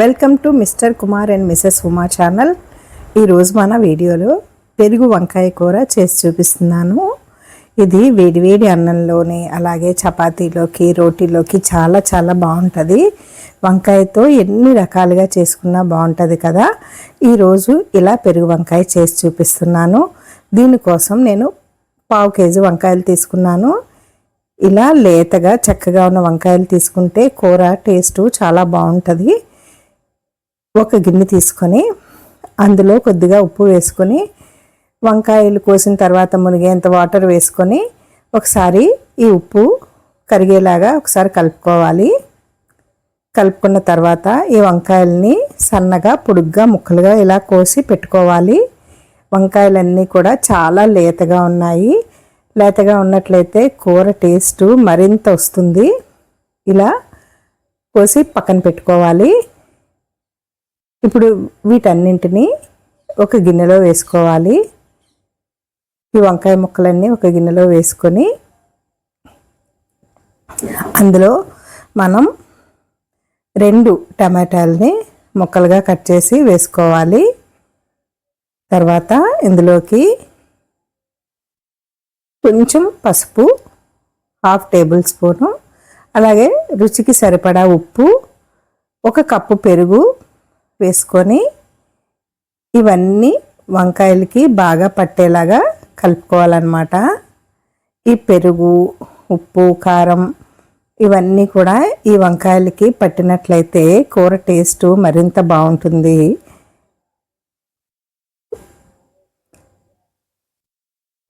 Welcome to mister Kumar and missus Uma channel. ఈరోజు మన వీడియోలో పెరుగు వంకాయ కూర చేసి చూపిస్తున్నాను. ఇది వేడివేడి అన్నంలోని అలాగే చపాతీలోకి రోటీలోకి చాలా చాలా బాగుంటుంది. వంకాయతో ఎన్ని రకాలుగా చేసుకున్నా బాగుంటుంది కదా. ఈరోజు ఇలా పెరుగు వంకాయ చేసి చూపిస్తున్నాను. దీనికోసం నేను పావు కేజీ వంకాయలు తీసుకున్నాను. ఇలా లేతగా చక్కగా ఉన్న వంకాయలు తీసుకుంటే కూర టేస్టు చాలా బాగుంటుంది. ఒక గిన్నె తీసుకొని అందులో కొద్దిగా ఉప్పు వేసుకొని వంకాయలు కోసిన తర్వాత మునిగేంత వాటర్ వేసుకొని ఒకసారి ఈ ఉప్పు కరిగేలాగా ఒకసారి కలుపుకోవాలి. కలుపుకున్న తర్వాత ఈ వంకాయల్ని సన్నగా పొడుగ్గా ముక్కలుగా ఇలా కోసి పెట్టుకోవాలి. వంకాయలన్నీ కూడా చాలా లేతగా ఉన్నాయి. లేతగా ఉన్నట్లయితే కూర టేస్ట్ మరింత వస్తుంది. ఇలా కోసి పక్కన పెట్టుకోవాలి. ఇప్పుడు వీటన్నింటినీ ఒక గిన్నెలో వేసుకోవాలి. ఈ వంకాయ ముక్కలన్నీ ఒక గిన్నెలో వేసుకొని అందులో మనం రెండు టమాటాలని ముక్కలుగా కట్ చేసి వేసుకోవాలి. తర్వాత ఇందులోకి కొంచెం పసుపు హాఫ్ టేబుల్ స్పూను అలాగే రుచికి సరిపడా ఉప్పు ఒక కప్పు పెరుగు వేసుకొని ఇవన్నీ వంకాయలకి బాగా పట్టేలాగా కలుపుకోవాలన్నమాట. ఈ పెరుగు ఉప్పు కారం ఇవన్నీ కూడా ఈ వంకాయలకి పట్టినట్లయితే కూర టేస్ట్ మరింత బాగుంటుంది.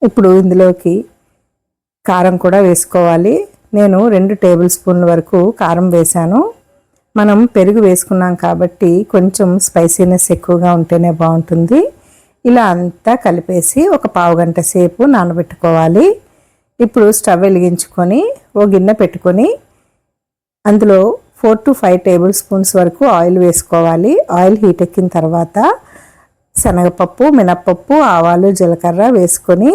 ఇప్పుడు ఇందులోకి కారం కూడా వేసుకోవాలి. నేను రెండు టేబుల్ స్పూన్ల వరకు కారం వేశాను. మనం పెరుగు వేసుకున్నాం కాబట్టి కొంచెం స్పైసీనెస్ ఎక్కువగా ఉంటేనే బాగుంటుంది. ఇలా అంతా కలిపేసి ఒక పావు గంట సేపు నానబెట్టుకోవాలి. ఇప్పుడు స్టవ్ వెలిగించుకొని ఓ గిన్నె పెట్టుకొని అందులో four to five tablespoons వరకు ఆయిల్ వేసుకోవాలి. ఆయిల్ హీట్ ఎక్కిన తర్వాత శనగపప్పు మినప్పప్పు ఆవాలు జీలకర్ర వేసుకొని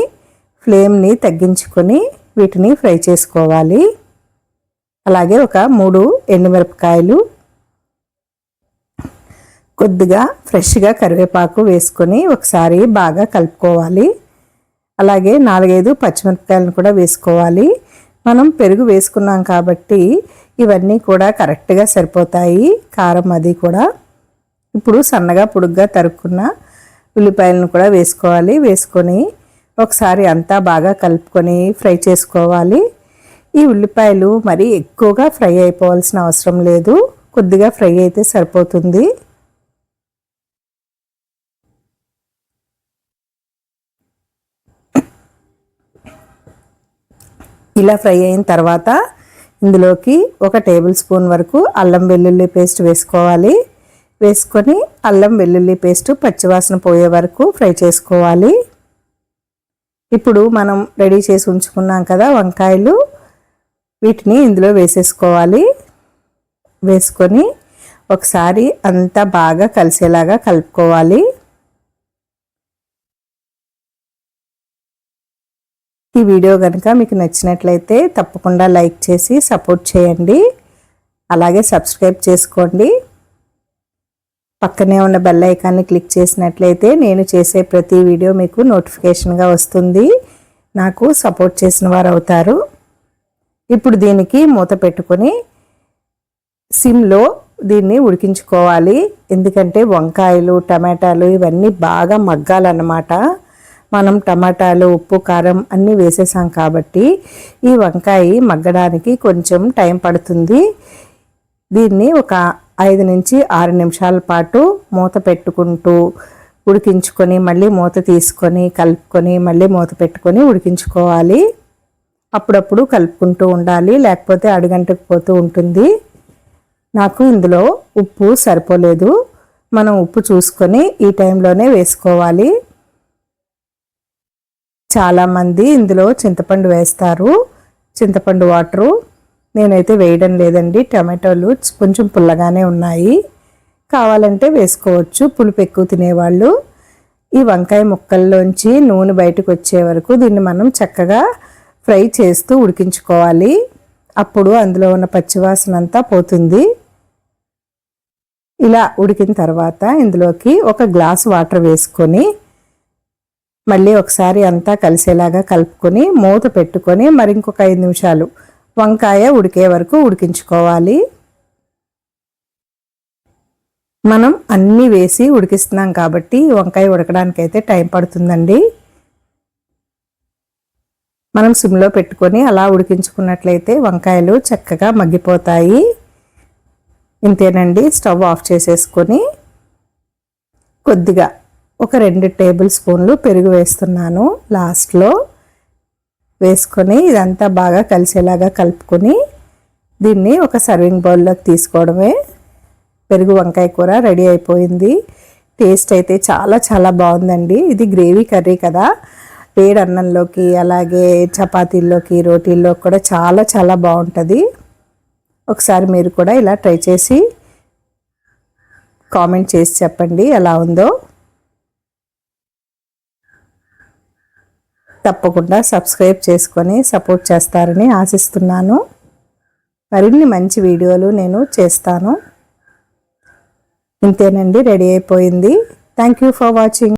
ఫ్లేమ్ని తగ్గించుకొని వీటిని ఫ్రై చేసుకోవాలి. అలాగే ఒక మూడు ఎండుమిరపకాయలు కొద్దిగా ఫ్రెష్గా కరివేపాకు వేసుకొని ఒకసారి బాగా కలుపుకోవాలి. అలాగే నాలుగైదు పచ్చిమిరపకాయలను కూడా వేసుకోవాలి. మనం పెరుగు వేసుకున్నాం కాబట్టి ఇవన్నీ కూడా కరెక్ట్గా సరిపోతాయి. కారం అది కూడా. ఇప్పుడు సన్నగా పొడుగ్గా తరుక్కున్న ఉల్లిపాయలను కూడా వేసుకోవాలి. వేసుకొని ఒకసారి అంతా బాగా కలుపుకొని ఫ్రై చేసుకోవాలి. ఈ ఉల్లిపాయలు మరీ ఎక్కువగా ఫ్రై అయిపోవాల్సిన అవసరం లేదు. కొద్దిగా ఫ్రై అయితే సరిపోతుంది. ఇలా ఫ్రై అయిన తర్వాత ఇందులోకి ఒక టేబుల్ స్పూన్ వరకు అల్లం వెల్లుల్లి పేస్ట్ వేసుకోవాలి. వేసుకొని అల్లం వెల్లుల్లి పేస్ట్ పచ్చివాసన పోయే వరకు ఫ్రై చేసుకోవాలి. ఇప్పుడు మనం రెడీ చేసి ఉంచుకున్నాం కదా వంకాయలు వీటిని ఇందులో వేసేసుకోవాలి. వేసుకొని ఒకసారి అంతా బాగా కలిసేలాగా కలుపుకోవాలి. ఈ వీడియో కనుక మీకు నచ్చినట్లయితే తప్పకుండా లైక్ చేసి సపోర్ట్ చేయండి. అలాగే సబ్స్క్రైబ్ చేసుకోండి. పక్కనే ఉన్న బెల్ ఐకాన్ని క్లిక్ చేసినట్లయితే నేను చేసే ప్రతి వీడియో మీకు నోటిఫికేషన్గా వస్తుంది. నాకు సపోర్ట్ చేసిన వారు అవుతారు. ఇప్పుడు దీనికి మూత పెట్టుకొని సిమ్లో దీన్ని ఉడికించుకోవాలి. ఎందుకంటే వంకాయలు టమాటాలు ఇవన్నీ బాగా మగ్గాలన్నమాట. మనం టమాటాలు ఉప్పు కారం అన్నీ వేసేసాం కాబట్టి ఈ వంకాయ మగ్గడానికి కొంచెం టైం పడుతుంది. దీన్ని ఒక ఐదు నుంచి ఆరు నిమిషాల పాటు మూత పెట్టుకుంటూ ఉడికించుకొని మళ్ళీ మూత తీసుకొని కలుపుకొని మళ్ళీ మూత పెట్టుకొని ఉడికించుకోవాలి. అప్పుడప్పుడు కలుపుకుంటూ ఉండాలి లేకపోతే అడుగంటకు పోతూ ఉంటుంది. నాకు ఇందులో ఉప్పు సరిపోలేదు. మనం ఉప్పు చూసుకొని ఈ టైంలోనే వేసుకోవాలి. చాలామంది ఇందులో చింతపండు వేస్తారు. చింతపండు వాటరు. నేనైతే వేయడం లేదండి. టమాటోలు కొంచెం పుల్లగానే ఉన్నాయి. కావాలంటే వేసుకోవచ్చు. పులుపు ఎక్కువ తినేవాళ్ళు. ఈ వంకాయ ముక్కల్లోంచి నూనె బయటకు వచ్చే వరకు దీన్ని మనం చక్కగా ఫ్రై చేస్తూ ఉడికించుకోవాలి. అప్పుడు అందులో ఉన్న పచ్చివాసన అంతా పోతుంది. ఇలా ఉడికిన తర్వాత ఇందులోకి ఒక గ్లాస్ వాటర్ వేసుకొని మళ్ళీ ఒకసారి అంతా కలిసేలాగా కలుపుకొని మూత పెట్టుకొని మరి ఇంకొక ఐదు నిమిషాలు వంకాయ ఉడికే వరకు ఉడికించుకోవాలి. మనం అన్నీ వేసి ఉడికిస్తున్నాం కాబట్టి వంకాయ ఉడకడానికి అయితే టైం పడుతుందండి. మనం సిమ్లో పెట్టుకొని అలా ఉడికించుకున్నట్లయితే వంకాయలు చక్కగా మగ్గిపోతాయి. ఇంతేనండి స్టవ్ ఆఫ్ చేసేసుకొని కొద్దిగా ఒక రెండు టేబుల్ స్పూన్లు పెరుగు వేస్తున్నాను లాస్ట్లో వేసుకొని ఇదంతా బాగా కలిసేలాగా కలుపుకొని దీన్ని ఒక సర్వింగ్ బౌల్లోకి తీసుకోవడమే. పెరుగు వంకాయ కూర రెడీ అయిపోయింది. టేస్ట్ అయితే చాలా చాలా బాగుందండి. ఇది గ్రేవీ కర్రీ కదా. వేడి అన్నంలోకి అలాగే చపాతీల్లోకి రోటీల్లోకి కూడా చాలా చాలా బాగుంటుంది. ఒకసారి మీరు కూడా ఇలా ట్రై చేసి కామెంట్ చేసి చెప్పండి ఎలా ఉందో. తప్పకుండా సబ్స్క్రైబ్ చేసుకొని సపోర్ట్ చేస్తారని ఆశిస్తున్నాను. మరిన్ని మంచి వీడియోలు నేను చేస్తాను. ఇంతేనండి రెడీ అయిపోయింది. Thank you for watching